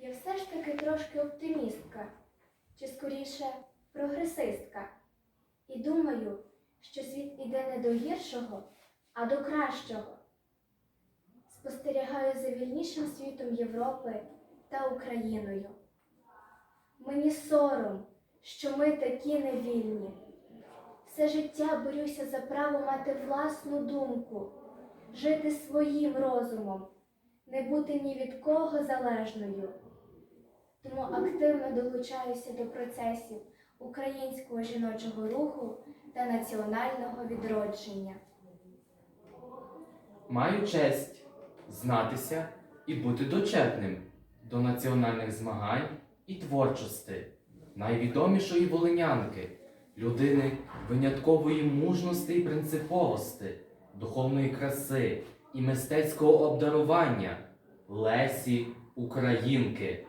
Я все ж таки трошки оптимістка, чи скоріше прогресистка. І думаю, що світ іде не до гіршого, а до кращого. Спостерігаю за вільнішим світом Європи та Україною. Мені сором, що ми такі невільні. Все життя борюся за право мати власну думку, жити своїм розумом, не бути ні від кого залежною. Активно долучаюся до процесів українського жіночого руху та національного відродження. Маю честь знатися і бути дочетним до національних змагань і творчості найвідомішої волинянки, людини виняткової мужності і принциповості, духовної краси і мистецького обдарування Лесі Українки.